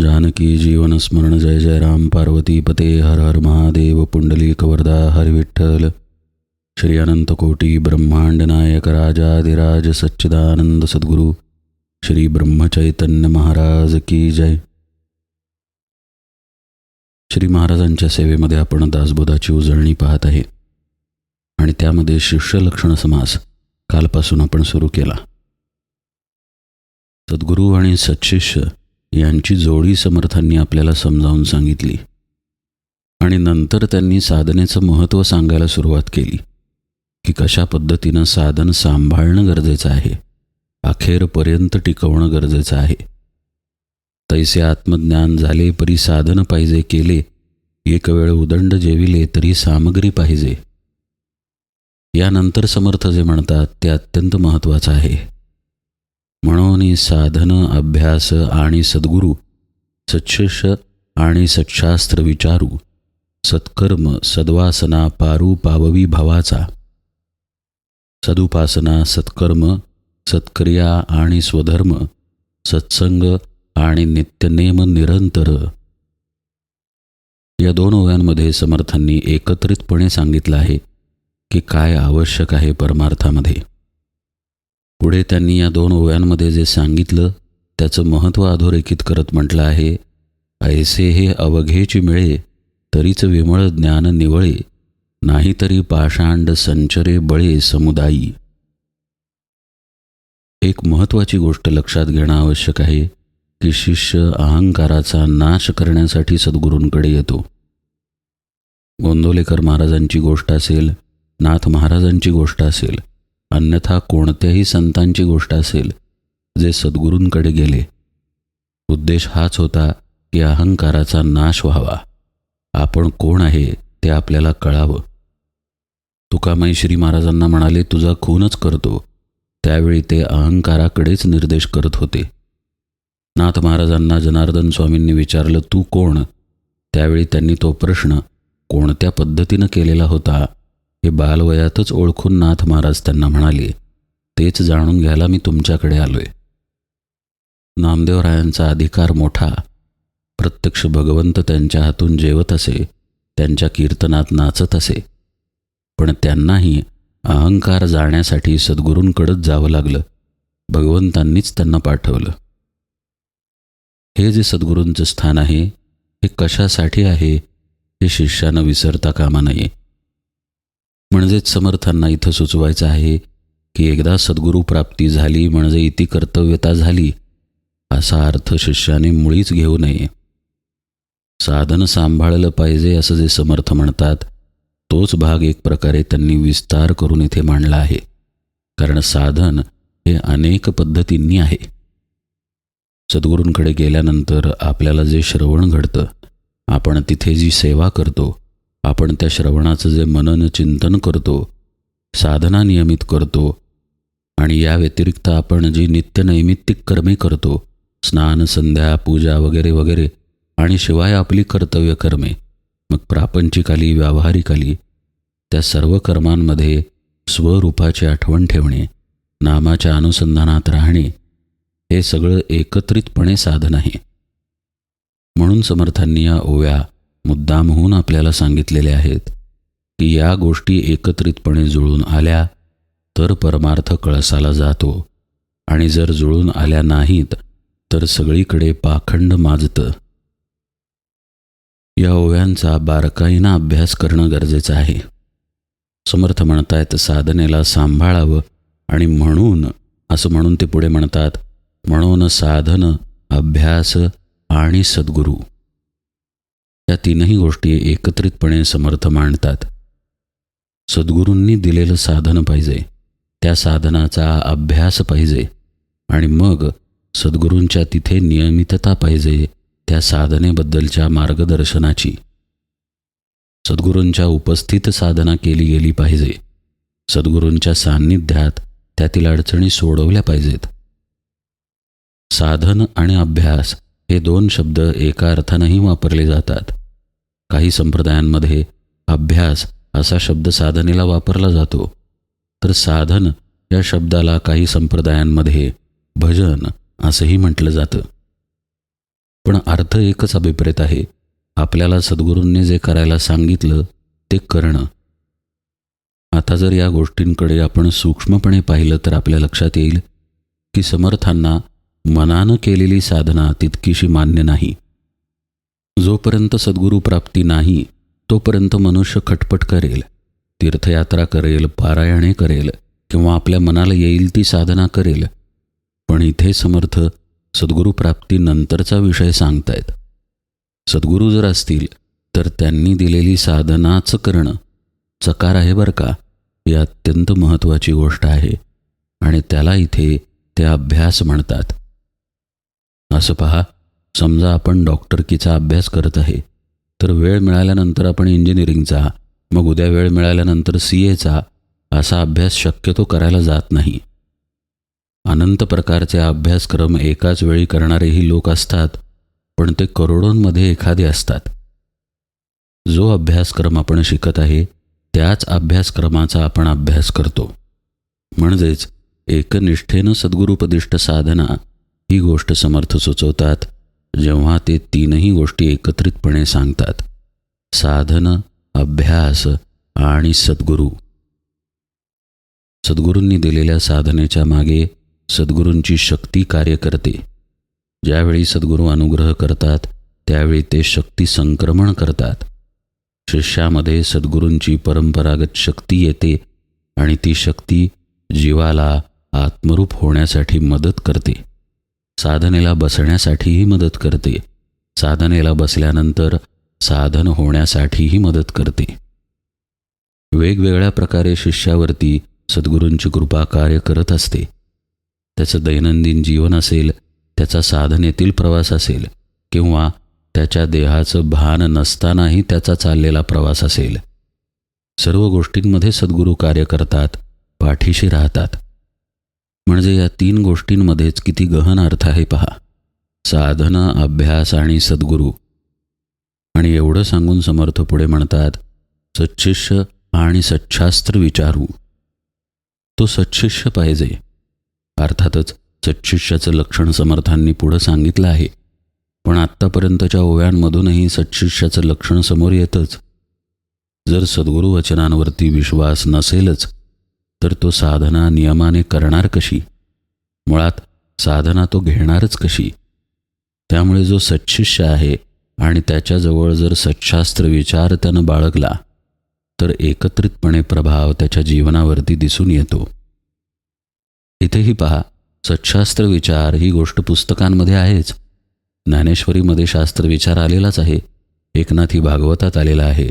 जानकी जीवन स्मरण जय जय राम पार्वती पते हर हर महादेव पुंडली कवरदा हरि विठ्ठल। श्री अनंत कोटी ब्रह्मांड नायक राजाधिराज सच्चिदानंद सद्गुरू श्री ब्रह्मचैतन्य महाराज की जय। श्री महाराजांच्या सेवेमध्ये आपण दासबोधाची उजळणी पाहत आहे. आणि त्यामध्ये शिष्यलक्षण समास कालपासून आपण सुरू केला. सद्गुरू आणि सत्शिष्य यांची जोडी समर्थांनी आपल्याला समजावून सांगितली. आणि नंतर त्यांनी साधनेचं महत्त्व सांगायला सुरुवात केली की कशा पद्धतीनं साधन सांभाळणं गरजेचं आहे अखेरपर्यंत टिकवणं गरजेचं आहे. तैसे आत्मज्ञान झाले परी साधन पाहिजे केले एक वेळ उदंड जेविले तरी सामग्री पाहिजे. यानंतर समर्थ जे म्हणतात ते अत्यंत महत्त्वाचं आहे. म्हणून साधन अभ्यास आणि सद्गुरू सच्छिष्य आणि सच्छास्त्र विचारू सत्कर्म सद्वासना पारू पाववी भावाचा. सदुपासना सत्कर्म सत्क्रिया आणि स्वधर्म सत्संग आणि नित्यनेम निरंतर. या दोन ओव्यांमध्ये समर्थांनी एकत्रितपणे सांगितलं आहे की काय आवश्यक आहे परमार्थामध्ये. पुढे त्यांनी या दोन ओव्यांमध्ये जे सांगितलं त्याचं महत्त्व अधोरेखित करत म्हटलं आहे ऐसे हे अवघेची मिळे तरीच विमळ ज्ञान निवळे नाहीतरी पाषांड संचरे बळे समुदायी. एक महत्त्वाची गोष्ट लक्षात घेणं आवश्यक आहे की शिष्य अहंकाराचा नाश करण्यासाठी सद्गुरूंकडे येतो. गोंदोलेकर महाराजांची गोष्ट असेल नाथ महाराजांची गोष्ट असेल अन्यथा कोणत्याही संतांची गोष्ट असेल जे सद्गुरूंकडे गेले. उद्देश हाच होता की अहंकाराचा नाश व्हावा. आपण कोण आहे ते आपल्याला कळावं. तुकामाई श्री महाराजांना म्हणाले तुझा खूनच करतो. त्यावेळी ते अहंकाराकडेच निर्देश करत होते. नाथ महाराजांना जनार्दन स्वामींनी विचारलं तू कोण? त्यावेळी त्यांनी तो प्रश्न कोणत्या पद्धतीनं केलेला होता? हे बालवयातच ओळखून नाथ महाराज त्यांना म्हणाले तेच जाणून घ्यायला मी तुमच्याकडे आलोय. नामदेवरायांचा अधिकार मोठा. प्रत्यक्ष भगवंत त्यांच्या हातून जेवत असे त्यांच्या कीर्तनात नाचत असे. पण त्यांनाही अहंकार जाण्यासाठी सद्गुरूंकडंच जावं लागलं. भगवंतांनीच त्यांना पाठवलं. हे जे सद्गुरूंचं स्थान आहे हे कशासाठी आहे हे शिष्यानं विसरता कामा नये. म्हणजेच समर्थांना इथं सुचवायचं आहे की एकदा सद्गुरू प्राप्ती झाली म्हणजे इति कर्तव्यता झाली असा अर्थ शिष्याने मुळीच घेऊ नये. साधन सांभाळलं पाहिजे असं जे समर्थ म्हणतात तोच भाग एक प्रकारे त्यांनी विस्तार करून इथे मांडला आहे. कारण साधन हे अनेक पद्धतींनी आहे. सद्गुरूंकडे गेल्यानंतर आपल्याला जे श्रवण घडतं आपण तिथे जी सेवा करतो आपण त्या श्रवणाचं जे मनन चिंतन करतो साधना नियमित करतो आणि या व्यतिरिक्त आपण जी नित्यनैमित्तिक कर्मे करतो स्नान संध्या पूजा वगैरे वगैरे आणि शिवाय आपली कर्तव्य कर्मे मग प्रापंचिक आली व्यावहारिक आली त्या सर्व कर्मांमध्ये स्वरूपाची आठवण ठेवणे नामाच्या अनुसंधानात राहणे हे सगळं एकत्रितपणे साधन आहे. म्हणून समर्थांनी या ओव्या मुद्दामहून आपल्याला सांगितलेले आहेत की या गोष्टी एकत्रितपणे जुळून आल्या तर परमार्थ कळसाला जातो. आणि जर जुळून आल्या नाहीत तर सगळीकडे पाखंड माजतं. या ओव्यांचा बारकाईनं अभ्यास करणं गरजेचं आहे. समर्थ म्हणतायत साधनेला सांभाळावं आणि म्हणून असं म्हणून ते पुढे म्हणतात म्हणून साधन अभ्यास आणि सद्गुरू. या तीनही गोष्टी एकत्रितपणे समर्थ मांडतात. सद्गुरूंनी दिलेलं साधन पाहिजे त्या साधनाचा अभ्यास पाहिजे आणि मग सद्गुरूंच्या तिथे नियमितता पाहिजे त्या साधनेबद्दलच्या मार्गदर्शनाची. सद्गुरूंच्या उपस्थित साधना केली गेली पाहिजे. सद्गुरूंच्या सान्निध्यात त्यातील अडचणी सोडवल्या पाहिजेत. साधन आणि अभ्यास हे दोन शब्द एका अर्थानंही वापरले जातात. काही संप्रदायांमध्ये अभ्यास असा शब्द साधनेला वापरला जातो. तर साधन या शब्दाला काही संप्रदायांमध्ये भजन असंही म्हटलं जातं. पण अर्थ एकच अभिप्रेत आहे. आपल्याला सद्गुरूंनी जे करायला सांगितलं ते करणं. आता जर या गोष्टींकडे आपण सूक्ष्मपणे पाहिलं तर आपल्या लक्षात येईल की समर्थांना मनानं केलेली साधना तितकीशी मान्य नाही. जोपर्यंत सद्गुरू प्राप्ती नाही तोपर्यंत मनुष्य खटपट करेल तीर्थयात्रा करेल पारायणे करेल किंवा आपल्या मनाला येईल ती साधना करेल. पण इथे समर्थ सद्गुरू प्राप्तीनंतरचा विषय सांगतायत. सद्गुरू जर असतील तर त्यांनी दिलेली साधनाच करणं चकार आहे बरं का? ही अत्यंत महत्त्वाची गोष्ट आहे. आणि त्याला इथे ते अभ्यास म्हणतात. असं पहा समजा आपण डॉक्टरकीचा अभ्यास करत आहे तर वेळ मिळाल्यानंतर आपण इंजिनिअरिंगचा मग उद्या वेळ मिळाल्यानंतर सी एचा असा अभ्यास शक्यतो करायला जात नाही. अनंत प्रकारचे अभ्यासक्रम एकाच वेळी करणारेही लोक असतात पण ते करोडोंमध्ये एखादे असतात. जो अभ्यासक्रम आपण शिकत आहे त्याच अभ्यासक्रमाचा आपण अभ्यास करतो. म्हणजेच एकनिष्ठेनं सद्गुरुपदिष्ट साधना ही गोष्ट समर्थ सुचवतात जेव्हा ते तीनही गोष्टी एकत्रितपणे सांगतात साधन अभ्यास आणि सद्गुरू. सद्गुरूंनी दिलेल्या साधनेच्या मागे सद्गुरूंची शक्ती कार्य करते. ज्यावेळी सद्गुरू अनुग्रह करतात त्यावेळी ते शक्ती संक्रमण करतात. शिष्यामध्ये सद्गुरूंची परंपरागत शक्ती येते आणि ती शक्ती जीवाला आत्मरूप होण्यासाठी मदत करते. साधनेला बसण्यासाठीही मदत करते. साधनेला बसल्यानंतर साधन होण्यासाठीही मदत करते. वेगवेगळ्या प्रकारे शिष्यावरती सद्गुरूंची कृपा कार्य करत असते. त्याचं दैनंदिन जीवन असेल त्याचा साधनेतील प्रवास असेल किंवा त्याच्या देहाचं भान नसतानाही त्याचा चाललेला प्रवास असेल. सर्व गोष्टींमध्ये सद्गुरू कार्य करतात पाठीशी राहतात. म्हणजे या तीन गोष्टींमध्येच किती गहन अर्थ आहे पहा. साधन अभ्यास आणि सद्गुरू. आणि एवढं सांगून समर्थ पुढे म्हणतात सच्छिष्य आणि सच्छास्त्र विचारू. तो सच्छिष्य पाहिजे. अर्थातच सच्छिष्याचं लक्षण समर्थांनी पुढं सांगितलं आहे. पण आत्तापर्यंतच्या ओव्यांमधूनही सच्छिष्याचं लक्षण समोर येतच. जर सद्गुरू वचनांवरती विश्वास नसेलच तर तो साधना नियमाने करणार कशी? मुळात साधना तो घेणारच कशी? त्यामुळे जो सच्छिष्य आहे आणि त्याच्याजवळ जर सच्छास्त्र विचार त्यानं बाळगला तर एकत्रितपणे प्रभाव त्याच्या जीवनावरती दिसून येतो. इथेही पहा सच्छास्त्र विचार ही गोष्ट पुस्तकांमध्ये आहेच. ज्ञानेश्वरीमध्ये शास्त्र विचार आलेलाच आहे. एकनाथी भागवतात आलेला आहे.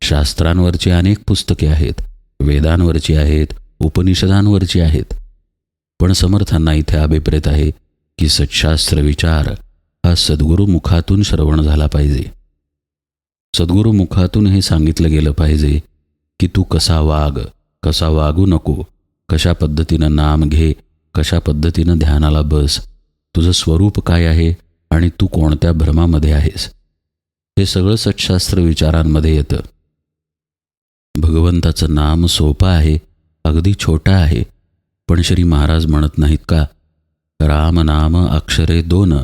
शास्त्रांवरची अनेक पुस्तके आहेत. वेदांवरची आहेत. उपनिषदांवरची आहेत. पण समर्थांना इथे अभिप्रेत आहे की सच्छास्त्र विचार हा सद्गुरुमुखातून श्रवण झाला पाहिजे. सद्गुरुमुखातून हे सांगितलं गेलं पाहिजे की तू कसा वाग कसा वागू नको कशा पद्धतीनं नाम घे कशा पद्धतीनं ध्यानाला बस तुझं स्वरूप काय आहे आणि तू कोणत्या भ्रमामध्ये आहेस? हे सगळं सच्छास्त्र विचारांमध्ये येतं. भगवंताचं नाम सोपं आहे अगदी छोटा आहे. पण श्री महाराज म्हणत नाहीत का? राम नाम अक्षरे दोन.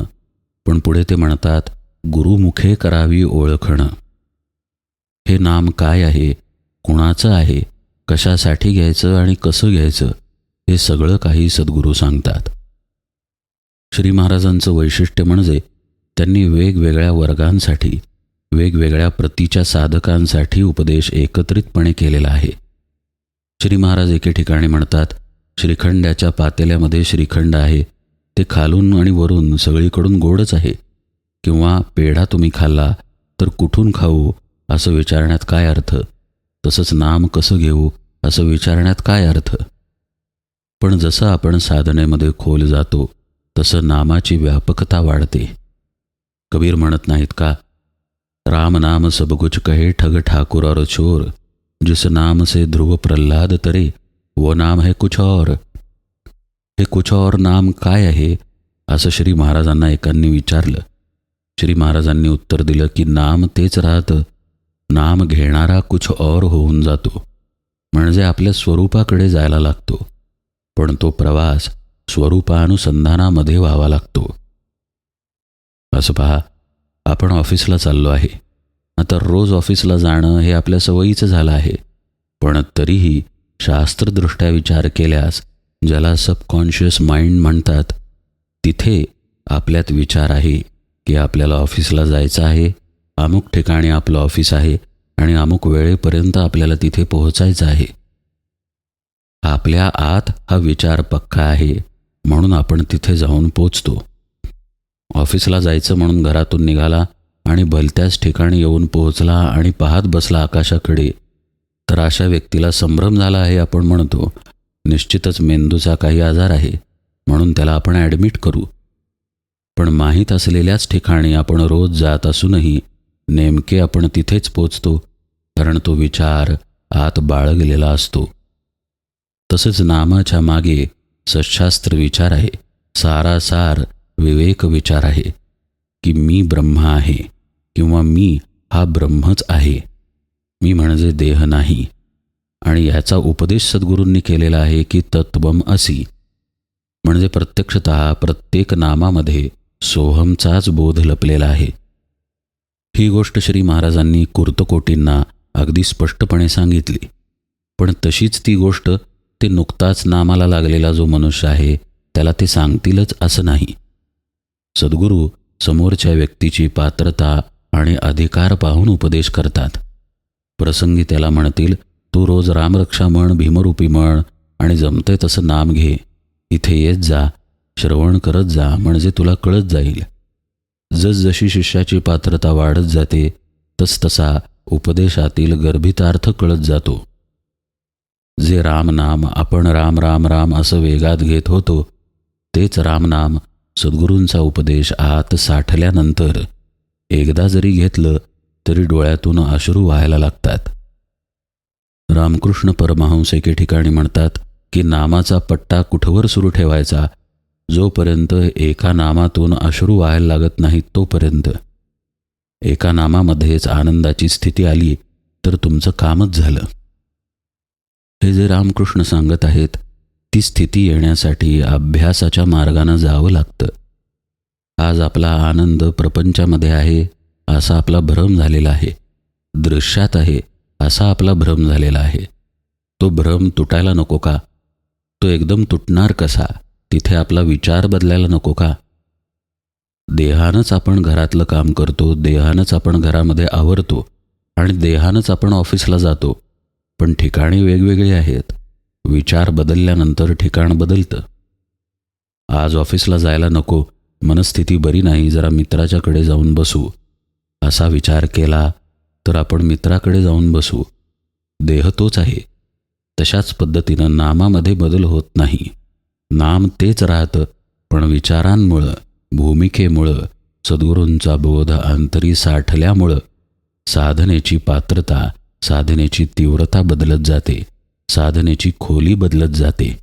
पण पुढे ते म्हणतात गुरुमुखे करावी ओळखणं. हे नाम काय आहे? कुणाचं आहे? कशासाठी घ्यायचं आणि कसं घ्यायचं? हे सगळं काही सद्गुरू सांगतात. श्री महाराजांचं वैशिष्ट्य म्हणजे त्यांनी वेगवेगळ्या वर्गांसाठी वेगवेगळ्या प्रतीच्या साधकांसाठी उपदेश एकत्रितपणे केलेला आहे. श्री महाराज एके ठिकाणी म्हणतात श्रीखंडाच्या पातेल्यामध्ये श्रीखंड आहे. ते खालून आणि वरून सगळीकडून गोडच आहे. किंवा पेढा तुम्ही खाल्ला तर कुठून खाऊ असं विचारण्यात काय अर्थ? तसंच नाम कसं घेऊ असं विचारण्यात काय अर्थ? पण जसं आपण साधनेमध्ये खोल जातो तसं नामाची व्यापकता वाढते. कबीर म्हणत नाहीत का? राम नाम सब कहे ठग ठाकूर और चोर. जिस नाम से ध्रुव प्रल्हाद तरे वो नाम है कुछ और। हे कुछ और नाम काय आहे? असं श्री महाराजांना एकांनी विचारलं. श्री महाराजांनी उत्तर दिलं की नाम तेच राहतं. नाम घेणारा कुछ और होऊन जातो. म्हणजे आपल्या स्वरूपाकडे जायला लागतो. पण तो प्रवास स्वरूपानुसंधानामध्ये व्हावा लागतो. असं पहा आपण ऑफिसला चाललो आहे. आता रोज ऑफिसला जाणं हे आपल्या सवयीचं झालं आहे. पण तरीही शास्त्रदृष्ट्या विचार केल्यास ज्याला सबकॉन्शियस माइंड म्हणतात तिथे आपल्यात विचार आहे की आपल्याला ऑफिसला जायचं आहे अमुक ठिकाणी आपलं ऑफिस आहे आणि अमुक वेळेपर्यंत आपल्याला तिथे पोहोचायचं आहे. आपल्या आत हा विचार पक्का आहे म्हणून आपण तिथे जाऊन पोचतो. ऑफिसला जायचं म्हणून घरातून निघाला आणि भलत्याच ठिकाणी येऊन पोहोचला आणि पाहत बसला आकाशाकडे. तर अशा व्यक्तीला संभ्रम झाला आहे आपण म्हणतो. निश्चितच मेंदूचा काही आजार आहे म्हणून त्याला आपण ॲडमिट करू. पण माहीत असलेल्याच ठिकाणी आपण रोज जात असूनही नेमके आपण तिथेच पोचतो कारण तो विचार आत बाळगलेला असतो. तसंच नामाच्या मागे सशास्त्र विचार आहे सारासार विवेक विचार आहे की मी ब्रह्म आहे. किंवा मी हा ब्रह्मच आहे. मी म्हणजे देह नाही. आणि याचा उपदेश सद्गुरूंनी केलेला आहे की तत्वम असी. म्हणजे प्रत्यक्षत प्रत्येक नामामध्ये सोहमचाच बोध लपलेला आहे. ही गोष्ट श्री महाराजांनी कुर्तकोटींना अगदी स्पष्टपणे सांगितली. पण तशीच ती गोष्ट ते नुकताच नामाला लागलेला जो मनुष्य आहे त्याला ते सांगतीलच असं नाही. सद्गुरू समोरच्या व्यक्तीची पात्रता आणि अधिकार पाहून उपदेश करतात. प्रसंगी त्याला म्हणतील तू रोज रामरक्षा म्हण भीमरूपी म्हण आणि जमते तसं नाम घे. इथे येत जा श्रवण करत जा म्हणजे तुला कळत जाईल. जसजशी शिष्याची पात्रता वाढत जाते तसतसा उपदेशातील गर्भितार्थ कळत जातो. जे रामनाम आपण राम राम राम असं वेगात घेत होतो तेच रामनाम सद्गुरूंचा उपदेश आत साठल्यानंतर एकदा जरी घेतलं तरी डोळ्यातून अश्रू व्हायला लागतात. रामकृष्ण परमहंस एके ठिकाणी म्हणतात की नामाचा पट्टा कुठवर सुरू ठेवायचा? जोपर्यंत एका नामातून अश्रू व्हायला लागत नाहीत तोपर्यंत. एका नामामध्येच आनंदाची स्थिती आली तर तुमचं कामच झालं. हे जे रामकृष्ण सांगत आहेत ती स्थिती येण्यासाठी अभ्यासाच्या मार्गानं जावं लागतं. आज आपला आनंद प्रपंचामध्ये आहे असा आपला भ्रम झालेला आहे. दृश्यात आहे असा आपला भ्रम झालेला आहे. तो भ्रम तुटायला नको का? तो एकदम तुटणार कसा? तिथे आपला विचार बदलायला नको का? देहानंच आपण घरातलं काम करतो देहानंच आपण घरामध्ये आवरतो आणि देहानंच आपण ऑफिसला जातो. पण ठिकाणी वेगवेगळी आहेत. विचार बदलल्यानंतर ठिकाण बदलतं. आज ऑफिसला जायला नको मनस्थिती बरी नाही जरा मित्राच्याकडे जाऊन बसू. असा विचार केला तर आपण मित्राकडे जाऊन बसू. देह तोच आहे. तशाच पद्धतीनं नामामध्ये बदल होत नाही. नाम तेच राहतं पण विचारांमुळं भूमिकेमुळं सद्गुरूंचा बोध अंतरी साठल्यामुळं साधनेची पात्रता साधनेची तीव्रता बदलत जाते. साधनेची खोली बदलत जाते.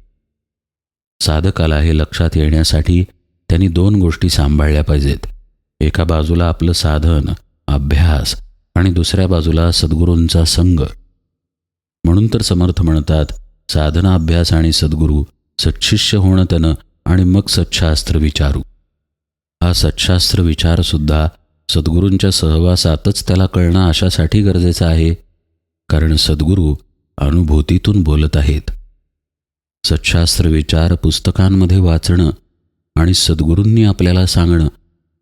साधकाला हे लक्षात येण्यासाठी त्यांनी दोन गोष्टी सांभाळल्या पाहिजेत. एका बाजूला आपलं साधन अभ्यास आणि दुसऱ्या बाजूला सद्गुरूंचा संग म्हणून तर समर्थ म्हणतात साधना अभ्यास आणि सद्गुरू सच्छिष्य होणं त्यानं आणि मग सच्छास्त्र विचारू. हा सच्छास्त्र विचारसुद्धा सद्गुरूंच्या सहवासातच त्याला कळणं अशासाठी गरजेचं आहे कारण सद्गुरू अनुभूतीतून बोलत आहेत. सच्छास्त्र विचार पुस्तकांमध्ये वाचणं आणि सद्गुरूंनी आपल्याला सांगणं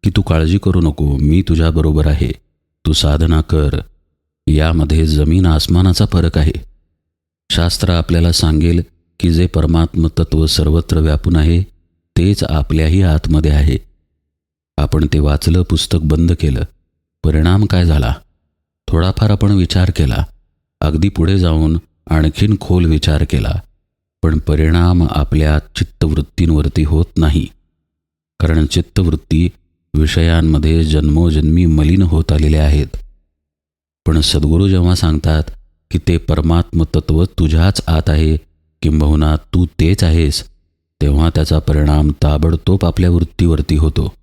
की तू काळजी करू नको मी तुझ्याबरोबर आहे. तू साधना कर. यामध्ये जमीन आसमानाचा फरक आहे. शास्त्र आपल्याला सांगेल की जे परमात्म तत्व सर्वत्र व्यापून आहे तेच आपल्याही आतमध्ये आहे. आपण ते वाचलं पुस्तक बंद केलं. परिणाम काय झाला? थोडाफार आपण विचार केला. अगदी पुढे जाऊन आणखीन खोल विचार केला. पण परिणाम आपल्या चित्तवृत्तींवरती होत नाही. कारण चित्तवृत्ती विषयांमध्ये जन्मोजन्मी मलिन होत आलेले आहेत. पण सद्गुरू जेव्हा सांगतात की ते परमात्म तत्व तुझ्याच आत आहे किंबहुना तू तेच आहेस तेव्हा त्याचा परिणाम ताबडतोब आपल्या वृत्तीवरती होतो.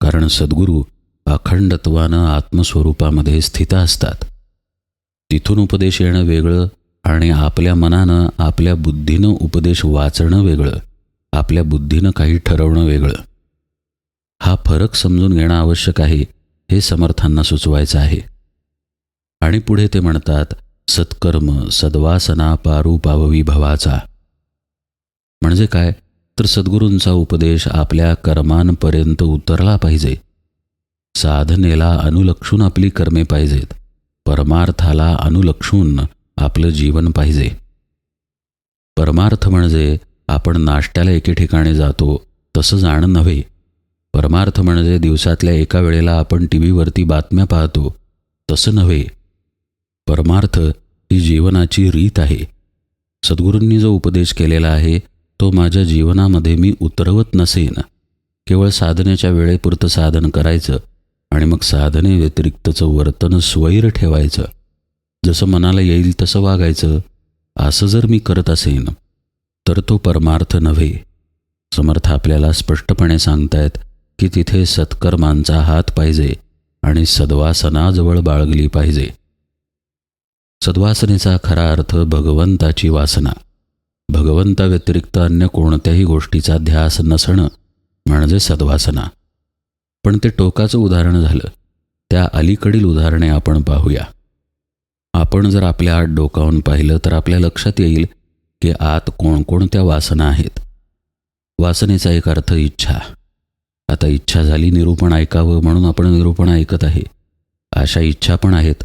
कारण सद्गुरू अखंडत्वानं आत्मस्वरूपामध्ये स्थित असतात. तिथून उपदेश येणं वेगळं आणि आपल्या मनानं आपल्या बुद्धीनं उपदेश वाचणं वेगळं आपल्या बुद्धीनं काही ठरवणं वेगळं. हा फरक समजून घेणं आवश्यक आहे हे समर्थांना सुचवायचं आहे. आणि पुढे ते म्हणतात सत्कर्म सद्वासना पारू पाववी भवाचा. म्हणजे काय? तर सद्गुरूंचा उपदेश आपल्या कर्मांपर्यंत उतरला पाहिजे. साधनेला अनुलक्षून आपली कर्मे पाहिजेत. परमार्थाला अनुलक्षून आपलं जीवन पाहिजे. परमार्थ म्हणजे आपण नाश्त्याला एके ठिकाणी जातो तसं जाणं नव्हे. परमार्थ म्हणजे दिवसातल्या एका वेळेला आपण टी व्हीवरती बातम्या पाहतो. तसं नव्हे. परमार्थ ही जीवनाची रीत आहे. सद्गुरूंनी जो उपदेश केलेला आहे तो माझ्या जीवनामध्ये मी उतरवत नसेन. केवळ साधनेच्या वेळेपुरतं साधन करायचं आणि मग साधने व्यतिरिक्तचं वर्तन स्वैर ठेवायचं. जसं मनाला येईल तसं वागायचं. असं जर मी करत असेन तर तो परमार्थ नव्हे. समर्थ आपल्याला स्पष्टपणे सांगतायत की तिथे सत्कर्मांचा हात पाहिजे आणि सद्वासनाजवळ बाळगली पाहिजे. सद्वासनेचा खरा अर्थ भगवंताची वासना. भगवंताव्यतिरिक्त अन्य कोणत्याही गोष्टीचा ध्यास नसणं म्हणजे सद्वासना. पण ते टोकाचं उदाहरण झालं. त्या अलीकडील उदाहरणे आपण पाहूया. आपण जर आपल्या आत डोकावून पाहिलं तर आपल्या लक्षात येईल की आत कोणकोणत्या वासना आहेत. वासनेचा एक अर्थ इच्छा. आता इच्छा झाली निरूपण ऐकावं म्हणून आपण निरूपण ऐकत आहे. अशा इच्छा पण आहेत.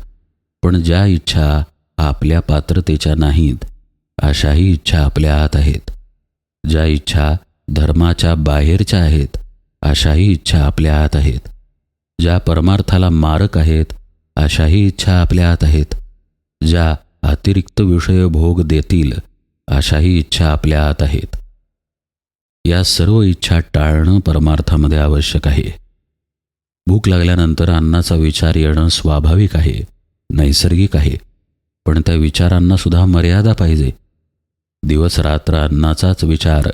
पण ज्या इच्छा आपल्या पात्रतेच्या नाहीत अशाही इच्छा आपल्या आत आहेत. ज्या इच्छा धर्माच्या बाहेरच्या आहेत अशाही इच्छा आपल्या आत आहेत. ज्या परमार्थाला मारक आहेत अशाही इच्छा आपल्या आत आहेत. ज्या अतिरिक्त विषय भोग देतील अशाही इच्छा आपल्या आत आहेत. या सर्व इच्छा टाळणं परमार्थामध्ये आवश्यक आहे. भूक लागल्यानंतर अन्नाचा विचार येणं स्वाभाविक आहे नैसर्गिक आहे पण त्या विचारांना सुद्धा मर्यादा पाहिजे. दिवस रात्र अन्नाचाच विचार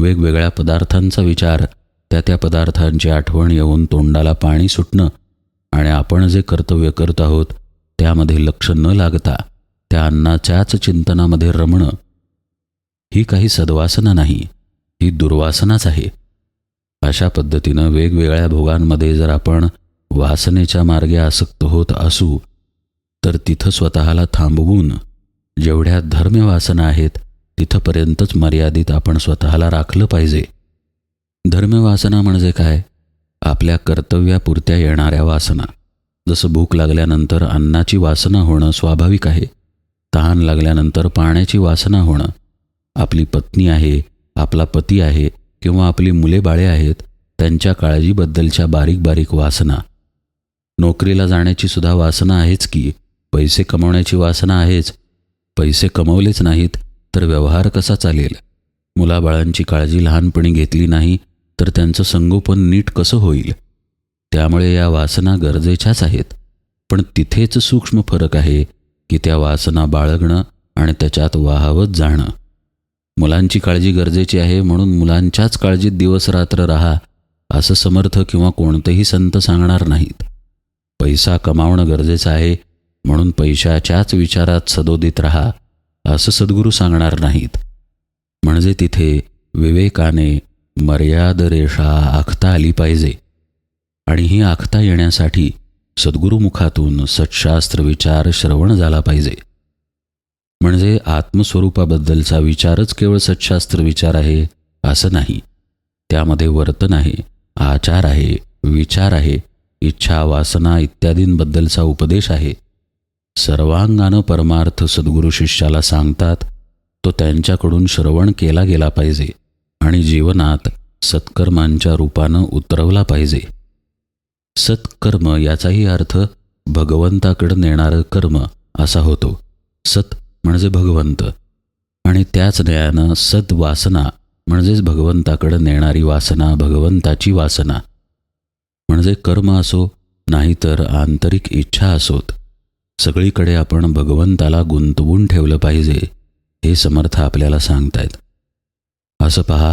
वेगवेगळ्या पदार्थांचा विचार त्या त्या पदार्थांची आठवण येऊन तोंडाला पाणी सुटणं आणि आपण जे कर्तव्य करत आहोत त्यामध्ये लक्ष न लागता त्या अन्नाच्याच चिंतनामध्ये रमणं. ही काही सद्वासना नाही. ही दुर्वासनाच आहे. अशा पद्धतीनं वेगवेगळ्या भोगांमध्ये जर आपण वासनेच्या मार्गे आसक्त होत असू तर तिथं स्वतःला थांबवून जेवढ्या धर्मवासना आहेत तिथंपर्यंतच मर्यादित आपण स्वतःला राखलं पाहिजे. धर्मवासना म्हणजे काय? आपल्या कर्तव्यापुरत्या येणाऱ्या वासना. जसं भूक लागल्यानंतर अन्नाची वासना होणं स्वाभाविक आहे. तहान लागल्यानंतर पाण्याची वासना होणं. आपली पत्नी आहे आपला पती आहे किंवा आपली मुले बाळे आहेत त्यांच्या काळजीबद्दलच्या बारीक बारीक वासना. नोकरीला जाण्याची सुद्धा वासना आहेच की पैसे कमवण्याची वासना आहेच. पैसे कमवलेच नाहीत तर व्यवहार कसा चालेल? मुलाबाळांची काळजी लहानपणी घेतली नाही तर त्यांचं संगोपन नीट कसं होईल? त्यामुळे या वासना गरजेच्याच आहेत. पण तिथेच सूक्ष्म फरक आहे की त्या वासना बाळगणं आणि त्याच्यात वाहवत जाणं. मुलांची काळजी गरजेची आहे म्हणून मुलांच्याच काळजीत दिवस रात्र राहा असं समर्थ किंवा कोणतेही संत सांगणार नाहीत. पैसा कमावणं गरजेचं आहे म्हणून पैशाच्याच विचारात सदोदित राहा असं सद्गुरू सांगणार नाहीत. म्हणजे तिथे विवेकाने मर्याद रेषा आखता आली पाहिजे. आणि ही आखता येण्यासाठी सद्गुरुमुखातून सत्शास्त्र विचार श्रवण झाला पाहिजे. म्हणजे आत्मस्वरूपाबद्दलचा विचारच केवळ सच्छास्त्र विचार आहे असं नाही. त्यामध्ये वर्तन आहे आचार आहे विचार आहे इच्छा वासना इत्यादींबद्दलचा उपदेश आहे. सर्वांगानं परमार्थ सद्गुरू शिष्याला सांगतात तो त्यांच्याकडून श्रवण केला गेला पाहिजे आणि जीवनात सत्कर्मांच्या रूपानं उतरवला पाहिजे. सत्कर्म याचाही अर्थ भगवंताकडं नेणारं कर्म असा होतो. सत म्हणजे भगवंत. आणि त्याच न्यायानं सद्वासना म्हणजेच भगवंताकडं नेणारी वासना भगवंताची वासना. म्हणजे कर्म असो नाहीतर आंतरिक इच्छा असोत. सगळीकडे आपण भगवंताला गुंतवून ठेवलं पाहिजे हे समर्थ आपल्याला सांगतायत. असं पहा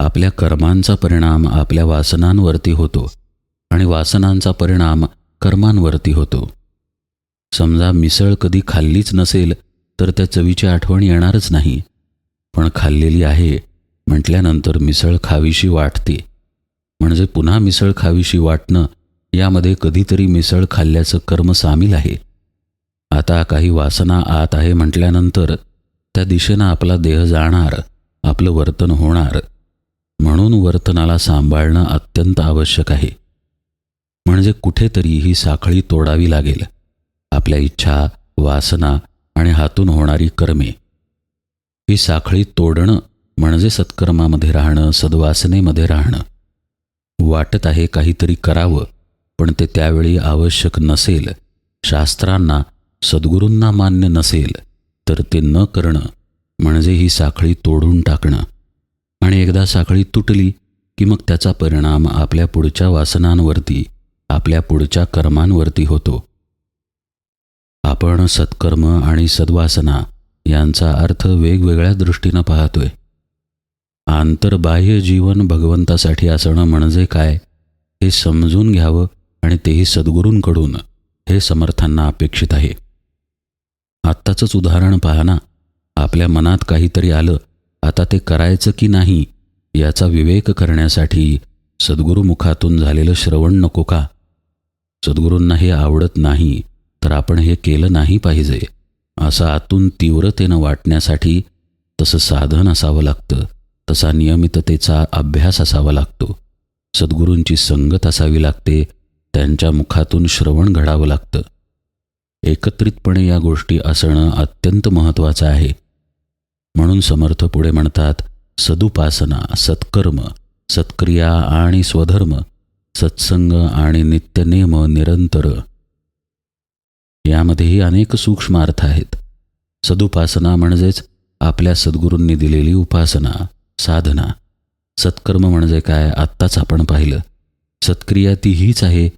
आपल्या कर्मांचा परिणाम आपल्या वासनांवरती होतो आणि वासनांचा परिणाम कर्मांवरती होतो. समजा मिसळ कधी खाल्लीच नसेल तर त्या चवीची आठवण येणारच नाही. पण खाल्लेली आहे म्हटल्यानंतर मिसळ खावीशी वाटते. म्हणजे पुन्हा मिसळ खावीशी वाटणं यामध्ये कधीतरी मिसळ खाल्ल्याचं कर्म सामील आहे. आता काही वासना आत आहे म्हटल्यानंतर त्या दिशेनं आपला देह जाणार आपलं वर्तन होणार. म्हणून वर्तनाला सांभाळणं अत्यंत आवश्यक आहे. म्हणजे कुठेतरी ही साखळी तोडावी लागेल. आपल्या इच्छा वासना आणि हातून होणारी कर्मे. ही साखळी तोडणं म्हणजे सत्कर्मामध्ये राहणं सद्वासनेमध्ये राहणं. वाटत आहे काहीतरी करावं पण ते त्यावेळी आवश्यक नसेल. शास्त्रांना सद्गुरूंना मान्य नसेल तर ते न करणं म्हणजे ही साखळी तोडून टाकणं. आणि एकदा साखळी तुटली की मग त्याचा परिणाम आपल्या पुढच्या वासनांवरती आपल्या पुढच्या कर्मांवरती होतो. आपण सत्कर्म आणि सद्वासना यांचा अर्थ वेगवेगळ्या दृष्टीनं पाहतोय. आंतरबाह्य जीवन भगवंतासाठी असणं म्हणजे काय हे समजून घ्यावं आणि तेही सद्गुरूंकडून हे समर्थांना अपेक्षित आहे. आत्ताचंच उदाहरण पहा ना. आपल्या मनात काहीतरी आलं आता ते करायचं की नाही याचा विवेक करण्यासाठी सद्गुरुमुखातून झालेलं श्रवण नको का? सद्गुरूंना हे आवडत नाही. तर आपण हे केलं नाही पाहिजे. असं आतून तीव्रतेनं वाटण्यासाठी तसं साधन असावं लागतं. तसा नियमिततेचा अभ्यास असावा लागतो. सद्गुरूंची संगत असावी लागते. त्यांच्या मुखातून श्रवण घडावं लागतं. एकत्रितपणे या गोष्टी असणं अत्यंत महत्त्वाचं आहे. म्हणून समर्थ पुढे म्हणतात सदुपासना सत्कर्म सत्क्रिया आणि स्वधर्म सत्संग आणि नित्यनेम निरंतर यामध्येही अनेक सूक्ष्म अर्थ आहेत. सदुपासना म्हणजेच आपल्या सद्गुरूंनी दिलेली उपासना साधना. सत्कर्म म्हणजे काय आत्ताच आपण पाहिलं. सत्क्रिया ती हीच आहे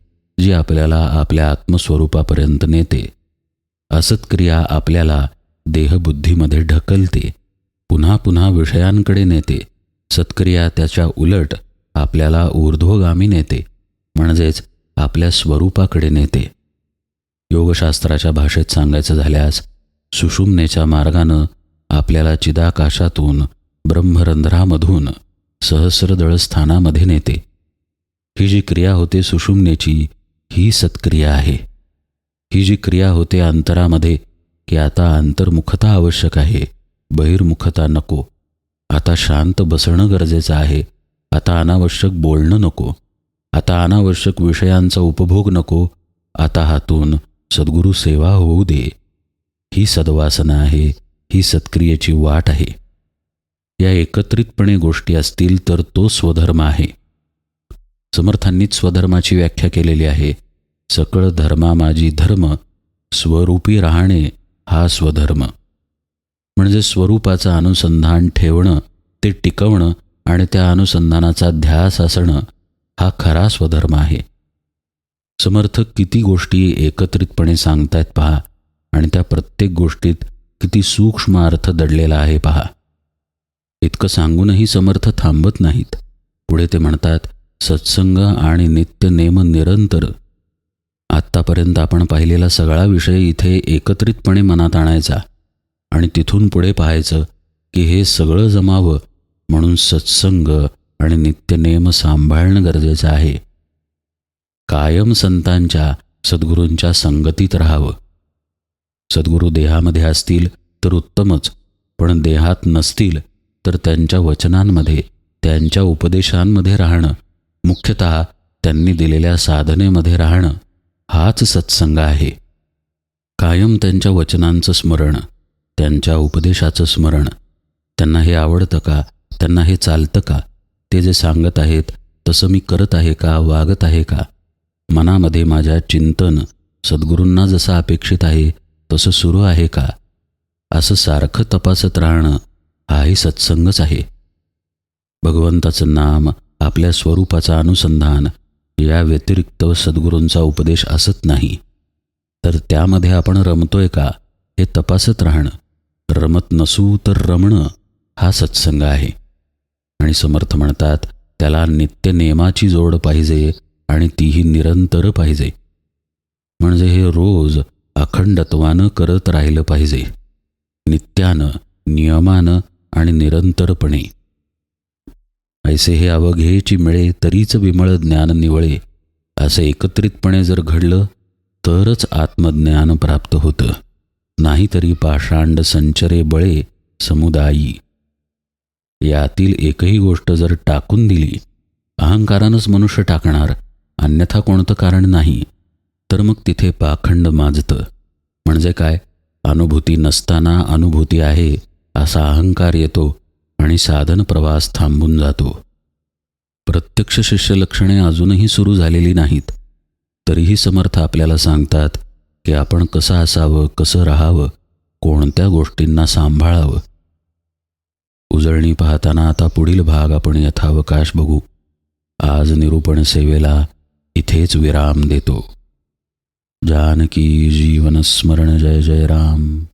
जी आपल्याला आपल्या आत्मस्वरूपापर्यंत नेते. असत्क्रिया आपल्याला देहबुद्धीमध्ये ढकलते. पुन्हा पुन्हा विषयांकडे नेते. सत्क्रिया त्याच्या उलट आपल्याला ऊर्ध्वगामी नेते. म्हणजेच आपल्या स्वरूपाकडे नेते. योगशास्त्राच्या भाषेत सांगायचं झाल्यास सुषुम्नेच्या मार्गानं आपल्याला चिदाकाशातून ब्रह्मरंध्रामधून सहस्रदळ स्थानामध्ये नेते. ही जी क्रिया होते सुषुम्नेची ही सत्क्रिया आहे. ही जी क्रिया होते अंतरामध्ये की आता अंतर्मुखता आवश्यक आहे बहिर्मुखता नको. आता शांत बसणं गरजेचं आहे आता अनावश्यक बोलणं नको. आता अनावश्यक विषयांचा उपभोग नको आता हातून सद्गुरू सेवा होऊ दे. ही सद्वासना आहे ही सत्क्रियेची वाट आहे. या एकत्रितपणे गोष्टी असतील तर तो स्वधर्म आहे. समर्थांनीच स्वधर्माची व्याख्या केलेली आहे. सकळ धर्मा माझी धर्म स्वरूपी राहणे हा स्वधर्म. म्हणजे स्वरूपाचं अनुसंधान ठेवणं ते टिकवणं आणि त्या अनुसंधानाचा ध्यास असणं हा खरा स्वधर्म आहे. समर्थक किती गोष्टी एकत्रितपणे सांगतायत पहा आणि त्या प्रत्येक गोष्टीत किती सूक्ष्म अर्थ दडलेला आहे पहा. इतकं सांगूनही समर्थ थांबत नाहीत. पुढे ते म्हणतात सत्संग आणि नित्य नेम निरंतर. आत्तापर्यंत आपण पाहिलेला सगळा विषय इथे एकत्रितपणे मनात आणायचा आणि तिथून पुढे पाहायचं की हे सगळं जमावं म्हणून सत्संग आणि नित्यनेम सांभाळणं गरजेचं आहे. कायम संतांच्या सद्गुरूंच्या संगतीत राहावं. सद्गुरू देहामध्ये असतील तर उत्तमच पण देहात नसतील तर त्यांच्या वचनांमध्ये त्यांच्या उपदेशांमध्ये राहणं मुख्यतः त्यांनी दिलेल्या साधनेमध्ये राहणं हाच सत्संग आहे. कायम त्यांच्या वचनांचं स्मरण त्यांच्या उपदेशाचं स्मरण त्यांना हे आवडतं का त्यांना हे चालतं का ते जे सांगत आहेत तसं मी करत आहे का वागत आहे का मनामध्ये माझ्या चिंतन सद्गुरूंना जसं अपेक्षित आहे तसं सुरू आहे का? असं सारखं तपासत राहणं हाही सत्संगच आहे. भगवंताचं नाम आपल्या स्वरूपाचा अनुसंधान या व्यतिरिक्त सद्गुरूंचा उपदेश असत नाही. तर त्यामध्ये आपण रमतोय का? हे तपासत राहणं. रमत नसू तर रमणं हा सत्संग आहे. आणि समर्थ म्हणतात त्याला नित्य नियमाची जोड पाहिजे आणि तीही निरंतर पाहिजे. म्हणजे हे रोज अखंडत्वानं करत राहिलं पाहिजे. नित्यानं नियमानं आणि निरंतरपणे. ऐसे हे अवघेची मिळे तरीच विमळ ज्ञान निवळे. असं एकत्रितपणे जर घडलं तरच आत्मज्ञान प्राप्त होतं. नाहीतरी पाषांड संचरे बळे समुदायी. यातील एकही गोष्ट जर टाकून दिली अहंकारानंच मनुष्य टाकणार अन्यथा कोणतं कारण नाही तर मग तिथे पाखंड माजतं. म्हणजे काय? अनुभूती नसताना अनुभूती आहे असा अहंकार येतो आणि साधन प्रवास थांबून जातो. प्रत्यक्ष शिष्यलक्षणे अजूनही सुरू झालेली नाहीत. तरीही समर्थ आपल्याला सांगतात की आपण कसं असावं कसं राहावं कोणत्या गोष्टींना सांभाळावं. उजळणी पाहताना आता पुढील भाग आपण यथावकाश बघू. आज निरूपण सेवेला इथेच विराम देतो. जानकी जीवन स्मरण जय जय राम.